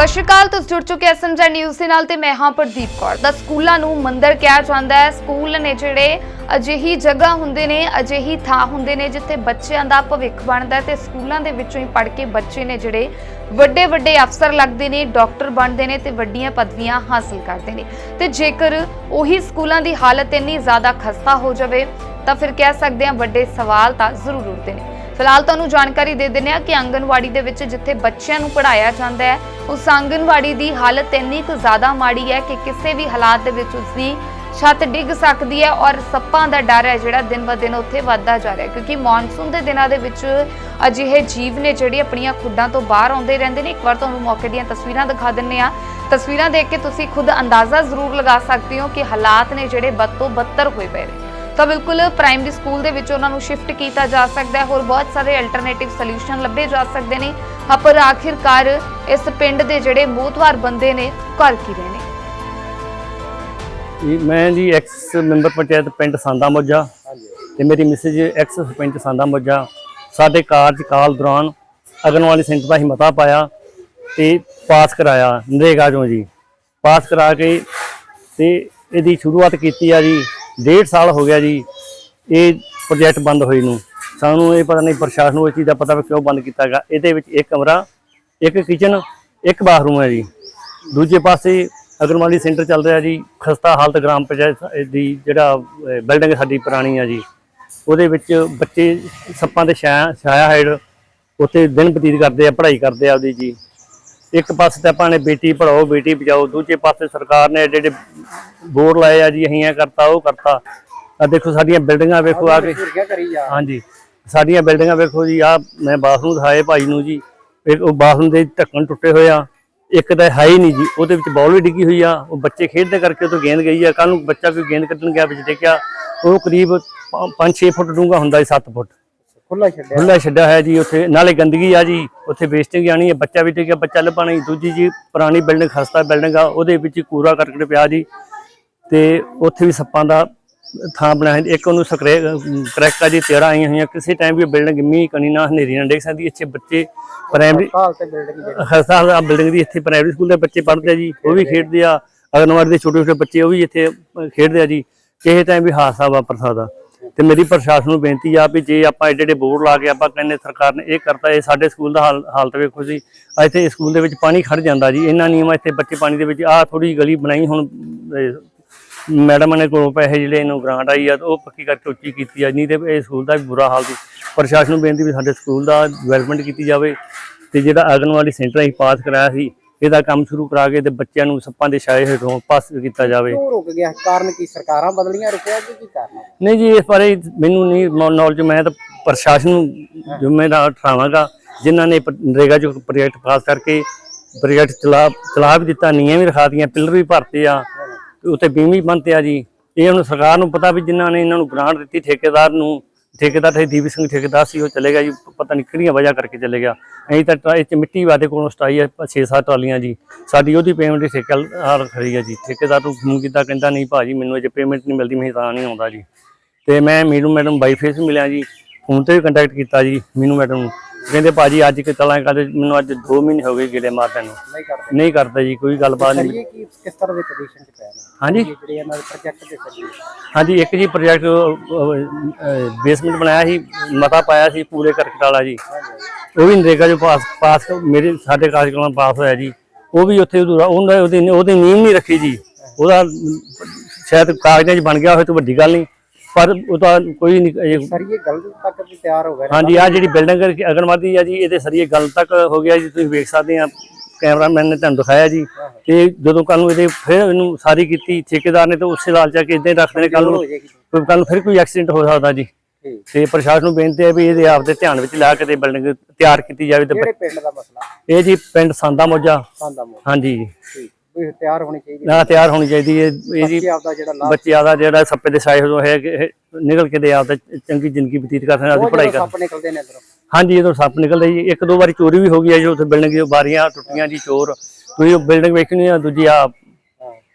ਸਤਿ ਸ਼੍ਰੀ ਅਕਾਲ, ਤੁਸੀਂ ਜੁੜ ਚੁੱਕੇ ਐਸਐਮਜੀ ਨਿਊਜ਼ ਦੇ ਨਾਲ ਤੇ ਮੈਂ ਹਾਂ ਪ੍ਰਦੀਪ ਕੌਰ। ਦਾ ਸਕੂਲਾਂ ਨੂੰ ਮੰਦਰ ਕਿਹਾ ਜਾਂਦਾ ਹੈ। ਸਕੂਲ ਨੇ ਜਿਹੜੇ ਅਜਿਹੀ ਜਗ੍ਹਾ ਹੁੰਦੇ ਨੇ, ਅਜਿਹੀ ਥਾਂ ਹੁੰਦੇ ਨੇ ਜਿੱਥੇ ਬੱਚਿਆਂ ਦਾ ਭਵਿੱਖ ਬਣਦਾ ਹੈ ਤੇ ਸਕੂਲਾਂ ਦੇ ਵਿੱਚੋਂ ਹੀ ਪੜ੍ਹ ਕੇ ਬੱਚੇ ਨੇ ਜਿਹੜੇ ਵੱਡੇ ਵੱਡੇ ਅਫਸਰ ਲੱਗਦੇ ਨੇ, ਡਾਕਟਰ ਬਣਦੇ ਨੇ ਤੇ ਵੱਡੀਆਂ ਪਦਵੀਆਂ ਹਾਸਲ ਕਰਦੇ ਨੇ। ਤੇ ਜੇਕਰ ਉਹੀ ਸਕੂਲਾਂ ਦੀ ਹਾਲਤ ਇੰਨੀ ਜ਼ਿਆਦਾ ਖਸਤਾ ਹੋ ਜਾਵੇ, ਤਾਂ ਫਿਰ ਕਹਿ ਸਕਦੇ ਹਾਂ ਵੱਡੇ ਸਵਾਲ ਤਾਂ ਜ਼ਰੂਰ ਉੱਠਦੇ ਨੇ। ਫਿਲਹਾਲ ਤੁਹਾਨੂੰ ਜਾਣਕਾਰੀ ਦੇ ਦਿੰਦੇ ਹਾਂ ਕਿ ਆਂਗਨਵਾੜੀ ਦੇ ਵਿੱਚ ਜਿੱਥੇ ਬੱਚਿਆਂ ਨੂੰ ਪੜ੍ਹਾਇਆ ਜਾਂਦਾ ਹੈ, ਉਸ ਆਂਗਨਵਾੜੀ ਦੀ ਹਾਲਤ ਇੰਨੀ ਕੁ ਜ਼ਿਆਦਾ ਮਾੜੀ ਹੈ ਕਿ ਕਿਸੇ ਵੀ ਹਾਲਾਤ ਦੇ ਵਿੱਚ ਉਸ ਦੀ ਛੱਤ ਡਿੱਗ ਸਕਦੀ ਹੈ ਔਰ ਸੱਪਾਂ ਦਾ ਡਰ ਹੈ ਜਿਹੜਾ ਦਿਨ ਬ ਦਿਨ ਉੱਥੇ ਵੱਧਦਾ ਜਾ ਰਿਹਾ ਕਿਉਂਕਿ ਮੌਨਸੂਨ ਦੇ ਦਿਨਾਂ ਦੇ ਵਿੱਚ ਅਜਿਹੇ ਜੀਵ ਨੇ ਜਿਹੜੇ ਆਪਣੀਆਂ ਖੁੱਡਾਂ ਤੋਂ ਬਾਹਰ ਆਉਂਦੇ ਰਹਿੰਦੇ ਨੇ। ਇੱਕ ਵਾਰ ਤੁਹਾਨੂੰ ਮੌਕੇ ਦੀਆਂ ਤਸਵੀਰਾਂ ਦਿਖਾ ਦਿੰਨੇ ਆ ਤਸਵੀਰਾਂ ਦੇਖ ਕੇ ਤੁਸੀਂ ਖੁਦ ਅੰਦਾਜ਼ਾ ਜ਼ਰੂਰ ਲਗਾ ਸਕਦੇ ਹੋ ਕਿ ਹਾਲਾਤ ਨੇ ਜਿਹੜੇ ਬਦ ਤੋਂ ਬੱਤਰ ਹੋਏ ਪਏ ਨੇ। ਤਾਂ ਬਿਲਕੁਲ ਪ੍ਰਾਇਮਰੀ ਸਕੂਲ ਦੇ ਵਿੱਚ ਉਹਨਾਂ ਨੂੰ ਸ਼ਿਫਟ ਕੀਤਾ ਜਾ ਸਕਦਾ ਹੈ। ਹੋਰ ਬਹੁਤ ਸਾਰੇ ਅਲਟਰਨੇਟਿਵ ਸੋਲੂਸ਼ਨ ਲੱਭੇ ਜਾ ਸਕਦੇ ਨੇ। ਪਰ ਆਖਿਰਕਾਰ ਇਸ ਪਿੰਡ ਦੇ ਜਿਹੜੇ ਮੋਹਤਵਾਰ ਬੰਦੇ ਨੇ ਕਰ ਕੀ ਰਹੇ ਨੇ? ਮੈਂ ਜੀ ਐਕਸ ਮੈਂਬਰ ਪੰਚਾਇਤ ਪਿੰਡ ਸਾਂਦਾ ਮੋਜਾ ਤੇ ਮੇਰੀ ਮਿਸਿਜ਼ ਐਕਸ ਸਰਪੰਚ ਸਾਂਦਾ ਮੋਜਾ ਸਾਡੇ ਕਾਰਜਕਾਲ ਦੌਰਾਨ ਅਗਨਵਾਲੀ ਸੈਂਟਰ ਦਾ ਹੀ ਮਤਾ ਪਾਇਆ ਤੇ ਪਾਸ ਕਰਾਇਆ, ਨਰੇਗਾ ਚੋਂ ਜੀ। ਪਾਸ ਕਰਾ ਕੇ ਤੇ ਇਹਦੀ ਸ਼ੁਰੂਆਤ ਕੀਤੀ ਆ ਜੀ। ਡੇਢ ਸਾਲ ਹੋ ਗਿਆ ਜੀ, ਇਹ ਪ੍ਰੋਜੈਕਟ ਬੰਦ ਹੋਈ ਨੂੰ। ਸਾਨੂੰ ਇਹ ਪਤਾ ਨਹੀਂ ਪ੍ਰਸ਼ਾਸਨ ਨੂੰ ਇਹ ਚੀਜ਼ ਦਾ ਪਤਾ ਵੀ ਕਿਉਂ ਬੰਦ ਕੀਤਾ ਗਿਆ ਇਹਦੇ ਵਿੱਚ ਇੱਕ ਕਮਰਾ, ਇੱਕ ਕਿਚਨ ਇੱਕ ਬਾਥਰੂਮ ਹੈ ਜੀ। ਦੂਜੇ ਪਾਸੇ ਅਗਰਵਾਲੀ ਸੈਂਟਰ ਚੱਲ ਰਿਹਾ ਜੀ, ਖਸਤਾ ਹਾਲਤ ਗ੍ਰਾਮ ਪੰਚਾਇਤ ਦੀ ਜਿਹੜਾ ਬਿਲਡਿੰਗ ਸਾਡੀ ਪੁਰਾਣੀ ਆ ਜੀ। ਉਹਦੇ ਵਿੱਚ ਬੱਚੇ ਸੱਪਾਂ ਦੇ ਛਾਇਆ ਛਾਇਆ ਹੈਡ ਉੱਥੇ ਦਿਨ ਬਤੀਤ ਕਰਦੇ ਆ, ਪੜ੍ਹਾਈ ਕਰਦੇ ਆ ਉਹਦੀ ਜੀ। ਇੱਕ ਪਾਸੇ ਤਾਂ ਆਪਾਂ ਨੇ ਬੇਟੀ ਪੜਾਓ ਬੇਟੀ ਬਚਾਓ ਦੂਜੇ ਪਾਸੇ ਸਰਕਾਰ ਨੇ ਜਿਹੜੇ ਬੋਰਡ ਲਾਏ ਆ ਜੀ ਅਸੀਂ ਇਹ ਕਰਤਾ ਉਹ ਕਰਤਾ। ਆ ਦੇਖੋ ਸਾਡੀਆਂ ਬਿਲਡਿੰਗਾਂ ਵੇਖੋ ਆ ਕੇ। ਹਾਂਜੀ। ਸਾਡੀਆਂ ਬਿਲਡਿੰਗਾਂ ਵੇਖੋ ਜੀ ਆ ਮੈਂ ਬਾਥਰੂਮ ਦਿਖਾਏ ਭਾਈ ਨੂੰ ਜੀ। ਇੱਕ ਉਹ ਬਾਥਰੂਮ ਦੇ ਢੱਕਣ ਟੁੱਟੇ ਹੋਏ ਆ। ਇੱਕ ਤਾਂ ਹੈ ਹੀ ਨਹੀਂ ਜੀ ਉਹਦੇ ਵਿੱਚ ਬਾਲ ਵੀ ਡਿੱਗੀ ਹੋਈ ਆ। ਉਹ ਬੱਚੇ ਖੇਡਦੇ ਕਰਕੇ ਉਹ ਤੋਂ ਗੇਂਦ ਗਈ ਆ। ਕੱਲ ਨੂੰ ਬੱਚਾ ਕੋਈ ਗੇਂਦ ਕੱਢਣ ਗਿਆ ਵਿੱਚ ਦੇਖਿਆ ਉਹ ਕਰੀਬ 5-6 ਫੁੱਟ ਡੂੰਘਾ ਹੁੰਦਾ ਸੀ 7 ਫੁੱਟ। ਖੁੱਲਾ ਛੱਡਿਆ। ਖੁੱਲਾ ਛੱਡਿਆ ਜੀ ਉੱਥੇ। ਨਾਲੇ ਗੰਦਗੀ ਆ ਜੀ ਉੱਥੇ ਵੇਸਟਿੰਗ ਆਣੀ ਹੈ ਬੱਚਾ ਵੀ ਟਿਕਿਆ ਬੱਚਾ ਲੱਭਣਾ ਜੀ ਦੂਜੀ ਜੀ ਪੁਰਾਣੀ ਬਿਲਡਿੰਗ ਖਸਤਾ ਬਿਲਡਿੰਗ ਆ ਉਹਦੇ ਵਿੱਚ ਕੂੜਾ ਕਰਕਟ ਪਿਆ ਜੀ। ਤੇ ਉੱਥੇ ਵੀ ਸੱਪਾਂ ਦਾ ਥਾਂ ਬਣਾਇਆ। ਇੱਕ ਉਹਨੂੰ ਸਕਰੇ ਕਰੈਕਟਾ ਜੀ ਤੇੜਾ ਆਈਆਂ ਹੋਈਆਂ। ਕਿਸੇ ਟਾਈਮ ਵੀ ਬਿਲਡਿੰਗ ਮੀਂਹ ਕਣੀ ਨਾ ਹਨੇਰੀ ਨਾਲ ਡੇਕ ਸਕਦੀ। ਇੱਥੇ ਬੱਚੇ ਪ੍ਰਾਇਮਰੀ ਹਾਲ ਤੇ ਬਿਲਡਿੰਗ ਖਸਤਾ ਦੀ ਇੱਥੇ ਪ੍ਰਾਇਮਰੀ ਸਕੂਲ ਦੇ ਬੱਚੇ ਪੜ੍ਹਦੇ ਆ ਜੀ ਉਹ ਵੀ ਖੇਡਦੇ ਆ। ਅਗਨਵਾੜੀ ਦੇ ਛੋਟੇ ਛੋਟੇ ਬੱਚੇ ਉਹ ਵੀ ਇੱਥੇ ਖੇਡਦੇ ਆ ਜੀ। ਕਿਸੇ ਟਾਈਮ ਵੀ ਹਾਦਸਾ ਵਾਪਰ ਸਕਦਾ। ਤੇ ਮੇਰੀ ਪ੍ਰਸ਼ਾਸਨ ਨੂੰ ਬੇਨਤੀ ਆ ਵੀ ਜੇ ਆਪਾਂ ਐਡੇ ਐਡੇ ਬੋਰਡ ਲਾ ਕੇ ਆਪਾਂ ਕਹਿੰਦੇ ਸਰਕਾਰ ਨੇ ਇਹ ਕਰਤਾ ਇਹ ਸਾਡੇ ਸਕੂਲ ਦਾ ਹਾਲ- ਹਾਲਤ ਵੇਖੋ ਜੀ। ਇੱਥੇ ਸਕੂਲ ਦੇ ਵਿੱਚ ਪਾਣੀ ਖੜ ਜਾਂਦਾ ਜੀ ਇਹਨਾਂ ਨਿਯਮਾਂ ਇੱਥੇ ਬੱਚੇ ਪਾਣੀ ਦੇ ਵਿੱਚ ਆ ਥੋੜੀ ਗਲੀ ਬਣਾਈ ਹੁਣ ਅਹ, ਮੈਡਮ ਨੇ ਕੋਲੋਂ ਪੈਸੇ ਜਿਹੜੇ ਇਹਨੂੰ ਗ੍ਰਾਂਟ ਆਈ ਆ ਉਹ ਪੱਕੀ ਕਰਕੇ ਉੱਚੀ ਕੀਤੀ ਆ ਨਹੀਂ ਤੇ ਇਹ ਸਕੂਲ ਦਾ ਵੀ ਬੁਰਾ ਹਾਲ ਸੀ। ਪ੍ਰਸ਼ਾਸਨ ਨੂੰ ਬੇਨਤੀ ਵੀ ਸਾਡੇ ਸਕੂਲ ਦਾ ਡਿਵੈਲਪਮੈਂਟ ਕੀਤੀ ਜਾਵੇ ਤੇ ਜਿਹੜਾ ਆਗਨਵਾੜੀ ਸੈਂਟਰ ਅਸੀਂ ਪਾਸ ਕਰਾਇਆ ਸੀ ਇਹਦਾ ਕੰਮ ਸ਼ੁਰੂ ਕਰਾ ਕੇ ਤੇ ਬੱਚਿਆਂ ਨੂੰ ਸੱਪਾਂ ਦੇ ਛਾਏ ਹੇਠੋਂ ਪਾਸ ਕੀਤਾ ਜਾਵੇ। ਕਿਉਂ ਰੁਕ ਗਿਆ? ਕਾਰਨ ਕੀ? ਸਰਕਾਰਾਂ ਬਦਲੀਆਂ ਰੁਕਿਆ ਕਿ ਕੀ ਕਾਰਨ ਹੈ? ਨਹੀਂ ਜੀ ਇਸ ਬਾਰੇ ਮੈਨੂੰ ਨਹੀਂ ਨੌਲੇਜ ਮੈਂ ਤਾਂ ਪ੍ਰਸ਼ਾਸਨ ਨੂੰ ਜ਼ਿੰਮੇਵਾਰ ਠਹਿਰਾਵਾਂਗਾ ਜਿਨ੍ਹਾਂ ਨੇ ਪ- ਨਰੇਗਾ ਜੋ ਪ੍ਰੋਜੈਕਟ ਪਾਸ ਕਰਕੇ ਪ੍ਰੋਜੈਕਟ ਚਲਾ ਚਲਾ ਵੀ ਦਿੱਤਾ ਨੀਆਂ ਵੀ ਰਖਾ ਦਿੱਤੀਆਂ ਪਿੱਲਰ ਵੀ ਭਰਤੇ ਆ ਤੇ ਉੱਤੇ ਬੀਮ ਵੀ ਬਣਤੇ ਆ ਜੀ। ਇਹ ਹੁਣ ਸਰਕਾਰ ਨੂੰ ਪਤਾ ਵੀ ਜਿਨ੍ਹਾਂ ਨੇ ਇਹਨਾਂ ਨੂੰ ਗ੍ਰਾਂਟ ਦਿੱਤੀ ਠੇਕੇਦਾਰ ਨੂੰ ਠੇਕੇਦਾਰ ਤੇ ਦੀਪ ਸਿੰਘ ਠੇਕੇਦਾਰ ਸੀ, ਉਹ ਚਲੇ ਗਿਆ ਜੀ, ਪਤਾ ਨਹੀਂ ਕਿਹੜੀਆਂ ਵਜ੍ਹਾ ਕਰਕੇ ਚਲੇ ਗਿਆ। ਅਸੀਂ ਤਾਂ ਟਰਾ- ਇਹ ਚ ਮਿੱਟੀ ਵਾਦੇ ਕੋਲੋਂ ਸਟਾਈ ਹੈ 6-7 ਟਰਾਲੀਆਂ ਜੀ। ਸਾਡੀ ਉਹਦੀ ਪੇਮੈਂਟ ਹੀ ਠੇਕੇਦਾਰ ਖਰੀ ਹੈ ਜੀ। ਠੇਕੇਦਾਰ ਨੂੰ ਫੋਨ ਕੀਤਾ, ਕਹਿੰਦਾ ਨਹੀਂ ਭਾਜੀ, ਮੈਨੂੰ ਅਜੇ ਪੇਮੈਂਟ ਨਹੀਂ ਮਿਲਦੀ ਮੈਂ ਤਾਂ ਨਹੀਂ ਆਉਂਦਾ ਜੀ। ਤੇ ਮੈਂ ਮੀਨੂ ਮੈਡਮ ਬਾਈ ਫੇਸ ਮਿਲਿਆ ਜੀ, ਫੋਨ ਤੇ ਵੀ ਕੰਟੈਕਟ ਕੀਤਾ ਜੀ ਮੀਨੂ ਮੈਡਮ ਨੂੰ। ਕਹਿੰਦੇ ਭਾਜੀ ਅੱਜ ਕਿ ਚਲਾਂ ਕਰਦੇ ਮੈਨੂੰ ਅੱਜ 2 ਮਹੀਨੇ ਹੋ ਗਏ ਗੇੜੇ ਮਾਰਦੇ ਨੂੰ। ਨਹੀਂ ਕਰਦੇ। ਨਹੀਂ ਕਰਦਾ ਜੀ ਕੋਈ ਗੱਲਬਾਤ ਨਹੀਂ। ਕੀ ਕਿਸ ਤਰ੍ਹਾਂ ਦੇ ਕੰਡੀਸ਼ਨ ਚ ਪਿਆ ਹਾਂਜੀ। ਜਿਹੜੇ ਇਹਨਾਂ ਦੇ ਪ੍ਰੋਜੈਕਟ ਦੇ ਸੱਜੀ। ਹਾਂਜੀ ਇੱਕ ਜੀ ਪ੍ਰੋਜੈਕਟ ਬੇਸਮੈਂਟ ਬਣਾਇਆ ਸੀ ਮਤਾ ਪਾਇਆ ਸੀ ਪੂਰੇ ਕਰਕਟ ਵਾਲਾ ਜੀ। ਉਹ ਵੀ ਨਰੇਗਾ ਜੋ ਪਾਸ ਪਾਸ ਮੇਰੇ ਸਾਡੇ ਕਾਰਜਕ੍ਰਮ ਪਾਸ ਹੋਇਆ ਜੀ। ਉਹ ਵੀ ਉੱਥੇ ਉਹਦਾ ਉਹਦੀ ਉਹਦੀ ਨੀਂਹ ਨਹੀਂ ਰੱਖੀ ਜੀ। ਉਹਦਾ ਸ਼ਾਇਦ ਕਾਗਜ਼ਾਂ 'ਚ ਬਣ ਗਿਆ ਹੋਵੇ ਤਾਂ ਵੱਡੀ ਗੱਲ ਨਹੀਂ। ਪਰ ਉਹ ਤਾਂ ਕੋਈ ਨਹੀਂ ਇਹ- ਸਰ ਇਹ ਗਲਤ ਤੱਕ ਵੀ ਤਿਆਰ ਹੋ ਨੇ। ਹਾਂਜੀ ਆ ਜਿਹੜੀ ਬਿਲਡਿੰਗ ਅਗਨਵਾਦੀ ਆ ਜੀ ਇਹਦੇ ਸਰੀਏ ਗੱਲ ਤੱਕ ਹੋ ਗਿਆ ਜੀ ਤੁਸੀਂ ਵੇਖ ਸਕਦੇ ਆ ਕੈਮਰਾਮੈਨ ਨੇ ਤੁਹਾਨੂੰ ਦਿਖਾਇਆ ਜੀ ਤੇ ਜਦੋਂ ਕੱਲ ਨੂੰ ਇਹਦੇ ਫਿਰ ਇਹਨੂੰ ਸਾਰੀ ਕੀਤੀ ਠੇਕੇਦਾਰ ਨੇ ਤਾਂ ਉਸੇ ਲਾਲਚ ਕੇ ਇਦਾਂ ਹੀ ਰੱਖਦੇ ਨੇ ਕੱਲ ਨੂੰ ਕੱਲ ਨੂੰ ਫਿਰ ਕੋਈ ਐਕਸੀਡੈਂਟ ਹੋ ਸਕਦਾ ਜੀ। ਤੇ ਪ੍ਰਸ਼ਾਸਨ ਨੂੰ ਬੇਨਤੀ ਹੈ ਵੀ ਇਹਦੇ ਆਪਦੇ ਧਿਆਨ ਵਿੱਚ ਲਿਆ ਕੇ ਤੇ ਬਿਲਡਿੰਗ ਤਿਆਰ ਕੀਤੀ ਜਾਵੇ ਤੇ ਕਿਹੜੇ ਪਿੰਡ ਦਾ ਮਸਲਾ? ਇਹ ਜੀ ਪਿੰਡ ਸੰਦਾ ਮੋਜਾ। ਹਾਂਜੀ। ਵੀ ਤਿਆਰ ਹੋਣੀ ਚਾਹੀਦੀ ਨਾ ਤਿਆਰ ਹੋਣੀ ਚਾਹੀਦੀ ਹੈ। ਇਹ ਜੀ ਬੱਚੇ ਆਪਦਾ ਜਿਹੜਾ ਲਾਭ ਸੱਪੇ ਦੇ ਹੈ ਕਿ ਇਹ ਨਿਕਲ ਕੇ ਦੇ ਆਪਦਾ ਚੰਗੀ ਜ਼ਿੰਦਗੀ ਬਤੀਤ ਕਰ ਸਕਣ ਆਪਦੀ ਪੜ੍ਹਾਈ ਕਰ ਸੱਪ ਨਿਕਲਦੇ ਨੇ ਅੰਦਰੋਂ ਹਾਂਜੀ ਜਦੋਂ ਸੱਪ ਨਿਕਲਦੇ ਜੀ। ਇੱਕ ਦੋ ਵਾਰੀ ਚੋਰੀ ਵੀ ਹੋ ਗਈ ਹੈ ਜੀ ਉੱਥੇ ਬਿਲਡਿੰਗ ਦੀ ਬਾਰੀਆਂ ਟੁੱਟੀਆਂ ਜੀ ਚੋਰ। ਤੁਸੀਂ ਉਹ ਬਿਲਡਿੰਗ ਵੇਖਣੀ ਆ ਦੂਜੀ ਆ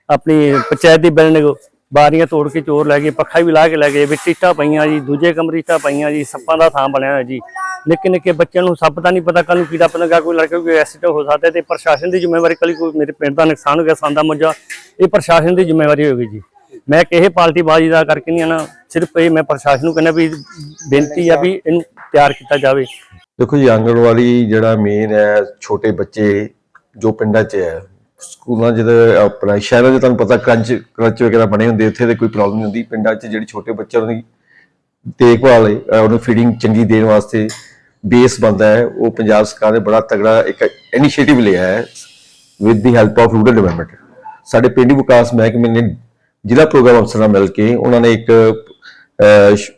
ਆਪਣੀ ਪੰਚਾਇਤ ਦੀ ਬਿਲਡਿੰਗ। ਬਾਰੀਆਂ ਤੋੜ ਕੇ ਚੋਰ ਲੈ ਗਏ, ਪੱਖਾ ਵੀ ਲਾ ਕੇ ਲੈ ਗਏ ਵਿੱਚ ਇੱਟਾਂ ਪਈਆਂ ਜੀ, ਦੂਜੇ ਕਮਰੇ ਇੱਟਾਂ ਪਈਆਂ ਜੀ, ਸੱਪਾਂ ਦਾ ਥਾਂ ਬਣਿਆ ਹੋਇਆ ਜੀ। ਨਿੱਕੇ ਨਿੱਕੇ ਬੱਚਿਆਂ ਨੂੰ ਸੱਪ ਦਾ ਨਹੀਂ ਪਤਾ ਕੱਲ ਨੂੰ ਕੀੜਾ ਪਤੰਗਾ ਕੋਈ ਲੜਕੇ ਕੋਈ ਐਕਸੀਡੈਂਟ ਹੋ ਸਕਦਾ ਤੇ ਪ੍ਰਸ਼ਾਸਨ ਦੀ ਜ਼ਿੰਮੇਵਾਰੀ ਕੱਲੀ ਕੋਈ ਮੇਰੇ ਪਿੰਡ ਦਾ ਨੁਕਸਾਨ ਹੋ ਗਿਆ, ਸੰਦਾ ਮੁੱਜਾ, ਇਹ ਪ੍ਰਸ਼ਾਸਨ ਦੀ ਜ਼ਿੰਮੇਵਾਰੀ ਹੋਵੇਗੀ ਜੀ। ਮੈਂ ਕਿਸੇ ਪਾਰਟੀ ਬਾਜੀ ਦਾ ਕਰਕੇ ਨਹੀਂ ਆਣਾ ਸਿਰਫ ਇਹ ਮੈਂ ਪ੍ਰਸ਼ਾਸਨ ਨੂੰ ਕਹਿੰਦਾ ਵੀ ਬੇਨਤੀ ਆ ਵੀ ਇਹਨੂੰ ਤਿਆਰ ਕੀਤਾ ਜਾਵੇ। ਦੇਖੋ ਜੀ, ਆਂਗਣਵਾੜੀ ਜਿਹੜਾ ਮੇਨ ਹੈ, ਛੋਟੇ ਬੱਚੇ ਜੋ ਪਿੰਡਾਂ 'ਚ ਹੈ ਸਕੂਲਾਂ ਜਿਹਦੇ ਆਪਣਾ ਸ਼ਹਿਰਾਂ 'ਚ ਤੁਹਾਨੂੰ ਪਤਾ ਕਰੰਚ ਕਰੰਚ ਵਗੈਰਾ ਬਣੇ ਹੁੰਦੇ, ਉੱਥੇ ਤੇ ਕੋਈ ਪ੍ਰੋਬਲਮ ਨਹੀਂ ਹੁੰਦੀ। ਪਿੰਡਾਂ 'ਚ ਜਿਹੜੇ ਛੋਟੇ ਬੱਚੇ ਉਹਨਾਂ ਦੀ ਦੇਖਭਾਲ ਉਹਨੂੰ ਫੀਡਿੰਗ ਚੰਗੀ ਦੇਣ ਵਾਸਤੇ ਬੇਸ ਬੰਦਾ ਹੈ। ਉਹ ਪੰਜਾਬ ਸਰਕਾਰ ਨੇ ਬੜਾ ਤਗੜਾ ਇੱਕ ਇਨੀਸ਼ੀਏਟਿਵ ਲਿਆ ਹੈ with the help of rural development ਸਾਡੇ ਪਿੰਡੂ ਵਿਕਾਸ ਮਹਿਕਮੇ ਨੇ ਜ਼ਿਲ੍ਹਾ ਪ੍ਰੋਗਰਾਮ ਅਫਸਰ ਨਾਲ ਮਿਲ ਕੇ ਉਹਨਾਂ ਨੇ ਇੱਕ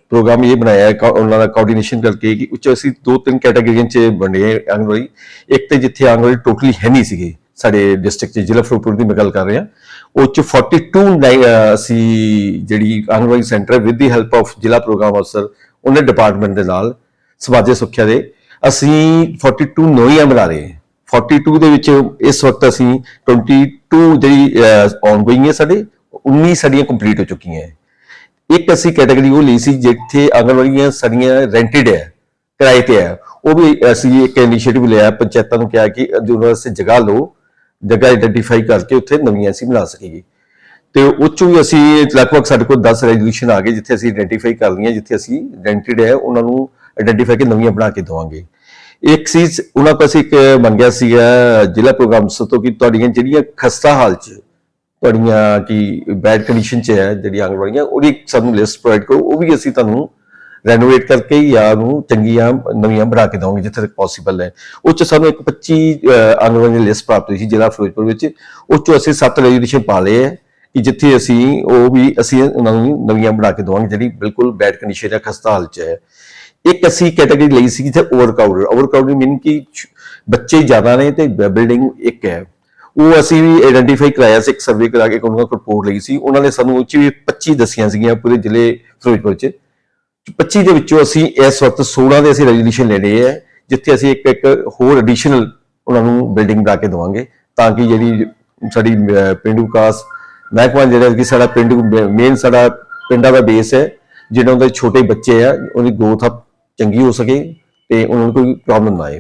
ਪ੍ਰੋਗਰਾਮ ਇਹ ਬਣਾਇਆ ਹੈ ਉਹਨਾਂ ਦਾ ਕੋਆਰਡੀਨੇਸ਼ਨ ਕਰਕੇ ਕਿ ਉੱਚ ਅਸੀਂ ਦੋ ਤਿੰਨ ਕੈਟਾਗਰੀਆਂ 'ਚ ਵੰਡੇ ਆਂਗਨਵਾੜੀ। ਇੱਕ ਤੇ ਜਿੱਥੇ ਆਂਗਣਵਾੜੀ ਟੋਟਲੀ ਹੈ ਨਹੀਂ ਸੀਗੇ। ਸਾਡੇ ਡਿਸਟ੍ਰਿਕਟ 'ਚ ਜ਼ਿਲ੍ਹਾ ਫਿਰੋਜ਼ਪੁਰ ਦੀ ਮੈਂ ਗੱਲ ਕਰ ਰਿਹਾ ਉਹ 'ਚ 42 ਨਾਈ- ਅਹ, ਅਸੀਂ ਜਿਹੜੀ anganwadi centre with the help of ਜ਼ਿਲ੍ਹਾ ਪ੍ਰੋਗਰਾਮ ਅਫਸਰ ਉਹਨਾਂ ਡਿਪਾਰਟਮੈਂਟ ਦੇ ਨਾਲ ਸਮਾਜਿਕ ਸੁਰੱਖਿਆ ਦੇ। ਅਸੀਂ 42 ਨੋਈਆਂ ਬਣਾ ਰਹੇ ਹਾਂ। 42 ਦੇ ਵਿੱਚ ਇਸ ਵਕਤ ਅਸੀਂ 22 ਜਿਹੜੀ ਆਨਗੋਇੰਗ ਹੈ ਸਾਡੇ 19 ਸਾਡੀਆਂ ਕੰਪਲੀਟ ਹੋ ਚੁੱਕੀਆਂ ਹੈ। ਇੱਕ ਅਸੀਂ ਕੈਟਾਗਰੀ ਉਹ ਲਈ ਸੀ ਜਿੱਥੇ ਆਂਗਣਵਾੜੀਆਂ ਸਾਡੀਆਂ ਰੈਂਟਡ ਹੈ ਕਿਰਾਏ ਤੇ ਹੈ। ਉਹ ਵੀ ਅਸੀਂ ਇੱਕ ਇਨੀਸ਼ੀਏਟਿਵ ਲਿਆ ਪੰਚਾਇਤਾਂ ਨੂੰ ਕਿਹਾ ਕਿ ਉਹਨਾਂ ਵਾਸਤੇ ਜਗ੍ਹਾ ਲਓ ਜਗ੍ਹਾ ਆਈਡੈਂਟੀਫਾਈ ਕਰਕੇ ਉੱਥੇ ਨਵੀਆਂ ਅਸੀਂ ਬਣਾ ਸਕੀਏ। ਤੇ ਉਹ 'ਚੋਂ ਵੀ ਅਸੀਂ ਲਗਭਗ ਸਾਡੇ ਕੋਲ 10 ਰੈਜ਼ੋਲੂਸ਼ਨ ਆ ਗਏ, ਜਿੱਥੇ ਅਸੀਂ ਆਈਡੈਂਟੀਫਾਈ ਕਰ ਲਈਆਂ, ਜਿੱਥੇ ਅਸੀਂ ਰੈਂਟਡ ਹੈ, ਉਹਨਾਂ ਨੂੰ ਆਈਡੈਂਟੀਫਾਈ ਕੇ ਨਵੀਆਂ ਬਣਾ ਕੇ ਦਵਾਂਗੇ। ਇੱਕ ਚੀਜ਼, ਉਹਨਾਂ ਕੋਲ ਅਸੀਂ ਇੱਕ ਮੰਗਿਆ ਸੀਗਾ, ਜ਼ਿਲ੍ਹਾ ਪ੍ਰੋਗਰਾਮ ਤੋਂ ਕਿ ਤੁਹਾਡੀਆਂ ਜਿਹੜੀਆਂ ਖਸਤਾ ਹਾਲ 'ਚ, ਤੁਹਾਡੀਆਂ ਕੀ ਬੈਡ ਕੰਡੀਸ਼ਨ 'ਚ ਹੈ ਜਿਹੜੀ ਆਂਗਣਵਾੜੀਆਂ, ਉਹਦੀ ਸਾਨੂੰ ਲਿਸਟ ਪ੍ਰੋਵਾਈਡ ਕਰੋ, ਉਹ ਵੀ ਅਸੀਂ ਤੁਹਾਨੂੰ ਰੈਨੋਵੇਟ ਕਰਕੇ ਜਾਂ ਉਹਨੂੰ ਚੰਗੀਆਂ ਨਵੀਆਂ ਬਣਾ ਕੇ ਦਵਾਂਗੇ ਜਿੱਥੇ ਤੱਕ ਪੋਸੀਬਲ ਹੈ। ਉਹ 'ਚ ਸਾਨੂੰ ਇੱਕ 25 ਅਹ, ਦੀ ਲਿਸਟ ਪ੍ਰਾਪਤ ਹੋਈ ਸੀ ਜ਼ਿਲ੍ਹਾ ਫਿਰੋਜ਼ਪੁਰ ਵਿੱਚ। ਉਹ 'ਚੋਂ ਅਸੀਂ ਸੱਤ ਰੈਜੂਲੇਸ਼ਨ ਪਾ ਲਏ ਹੈ ਕਿ ਜਿੱਥੇ ਅਸੀਂ ਉਹ ਵੀ ਅਸੀਂ ਉਹਨਾਂ ਨੂੰ ਨਵੀਆਂ ਬਣਾ ਕੇ ਦਵਾਂਗੇ ਜਿਹੜੀ ਬਿਲਕੁਲ ਬੈਡ ਕੰਡੀਸ਼ਨ ਹੈ ਖਸਤਾ ਹਾਲ 'ਚ ਹੈ। ਇੱਕ ਅਸੀਂ ਕੈਟਾਗਰੀ ਲਈ ਸੀ ਜਿੱਥੇ ਓਵਰਕਰਾਊਡਡ ਓਵਰਕਰਾਊਡਡ ਮੀਨ ਕਿ ਬੱਚੇ ਜ਼ਿਆਦਾ ਨੇ ਤੇ ਬਿਲਡਿੰਗ ਇੱਕ ਹੈ। ਉਹ ਅਸੀਂ ਵੀ ਆਇਡੈਂਟੀਫਾਈ ਕਰਾਇਆ ਸੀ ਇੱਕ ਸਰਵੇ ਕਰਾ ਕੇ ਉਹਨਾਂ ਕੋਲ ਰਿਪੋਰਟ ਲਈ ਸੀ। ਉਹਨਾਂ ਨੇ ਸਾਨੂੰ ਉਹ 'ਚ ਵੀ 25 ਦੱਸੀਆਂ ਸੀਗੀਆਂ ਪੂਰੇ ਜ਼ਿਲ੍ਹੇ ਫਿਰੋਜ਼ਪੁਰ 'ਚ। 25 ਦੇ ਵਿੱਚੋਂ ਅਸੀਂ ਇਸ ਵਕਤ 16 ਦੇ ਅਸੀਂ ਰੈਜ਼ੋਲੂਸ਼ਨ ਲੈ ਲਏ ਜਿੱਥੇ ਅਸੀਂ ਇੱਕ ਇੱਕ ਹੋਰ ਐਡੀਸ਼ਨਲ ਉਹਨਾਂ ਨੂੰ ਬਿਲਡਿੰਗ ਬਣਾ ਕੇ ਦਵਾਂਗੇ ਤਾਂ ਕਿ ਜਿਹੜੀ ਸਾਡੀ ਅਹ, ਪਿੰਡੂ ਵਿਕਾਸ ਮਹਿਕਮਾ ਜਿਹੜਾ ਕਿ ਸਾਡਾ ਪਿੰਡੂ ਮੇਨ ਸਾਡਾ ਪਿੰਡਾਂ ਦਾ ਬੇਸ ਹੈ ਜਿਹਨਾਂ ਉਹਦੇ ਛੋਟੇ ਬੱਚੇ ਆ ਉਹਦੀ ਗਰੋਥ ਚੰਗੀ ਹੋ ਸਕੇ ਤੇ ਉਹਨਾਂ ਨੂੰ ਕੋਈ ਪ੍ਰੋਬਲਮ ਨਾ ਆਏ